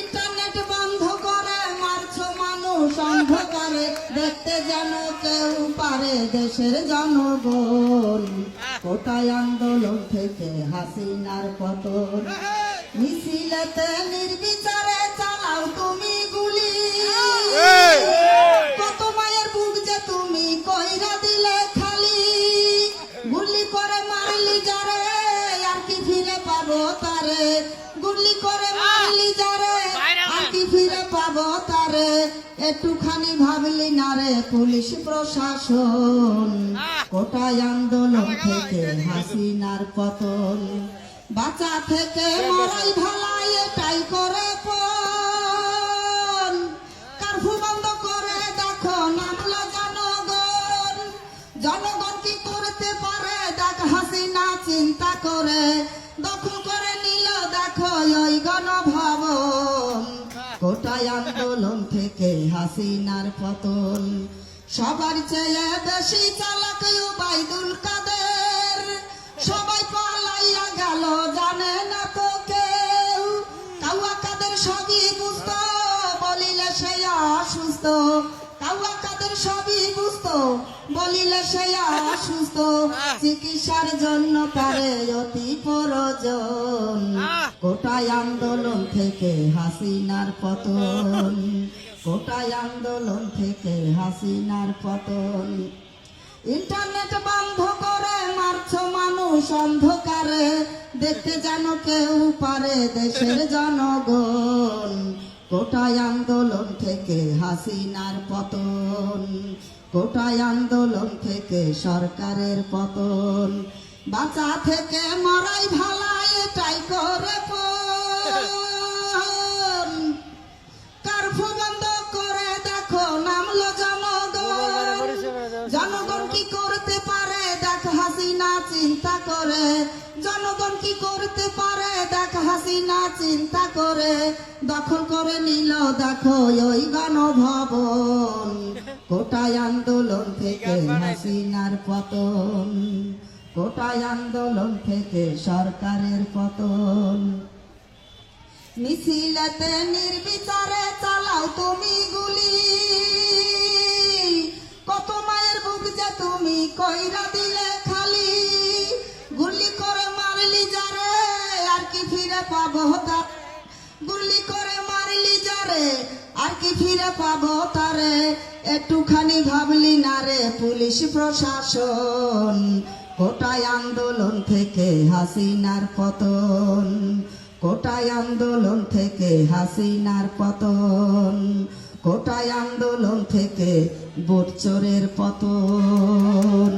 Internet বন্ধ করে মারছো মানুষ অন্ধকারে দেখতে যেন কেউ পারে দেশের জনগণ। কোটায় আন্দোলন থেকে হাসিনার পতন। মিছিলেতে নির্বিচারে চালাও তুমি গুলি। কত মায়ের বুক যে তুমি কইরা দিলে খালি। গুলি করে মারলি যারে আর কি ফিরে পাবো তারে। গুলি করে ফিরে পাবো তারে একটুখানি ভাবলি না রে পুলিশ প্রশাসন। কোটায় আন্দোলন থেকে হাসিনার পতন বাঁচা থেকে মরাই ভালাই এটাই করে কারফু বন্ধ করে দেখো নামলো জনগণ। জনগণ কি করতে পারে? দেখ হাসিনা চিন্তা করে দখল করে নিল দেখো ওই গণভবন। কোটায় থেকে হাসিনার পতন। সবার চেয়ে বেশি চালাক বাইদুল কাদের। সবাই পালাইয়া গেল, জানে না তো কেউ। কাউয়া কাদের সবই বুঝতো, বলিলে সে অসুস্থ কাউয়া কাদের সবই বুঝতো, বলিলে সে অসুস্থ চিকিৎসার জন্য তারে অতি প্রয়োজন। কোটায় আন্দোলন থেকে হাসিনার পতন। কোটায় আন্দোলন থেকে হাসিনার পতন। ইন্টারনেট বন্ধ করে মারছো মানুষ অন্ধকারে দেখতে যেন কেউ পারে দেশের জনগণ। কোটায় আন্দোলন থেকে হাসিনার পতন, কোটায় আন্দোলন থেকে সরকারের পতন। বাঁচা থেকে মরাই ভালাই এটাই করে হাসিনা চিন্তা করে। জনগণ কি করতে পারে? দেখ হাসিনা চিন্তা করে। দখল করে নিল, দেখো ওই গণভবন। কোটায় আন্দোলন থেকে হাসিনার পতন। কোটায় আন্দোলন থেকে সরকারের পতন। মিছিলেতে নির্বিচারে চালাও তুমি গুলি। গুলি করে মারলি যারে আর কি ফিরে পাবো তারে? একটুখানি ভাবলি, না রে, পুলিশ প্রশাসন কোটায় আন্দোলন থেকে হাসিনার পতন কোটায় আন্দোলন থেকে হাসিনার পতন কোটায় আন্দোলন থেকে বোট চোরের পতন।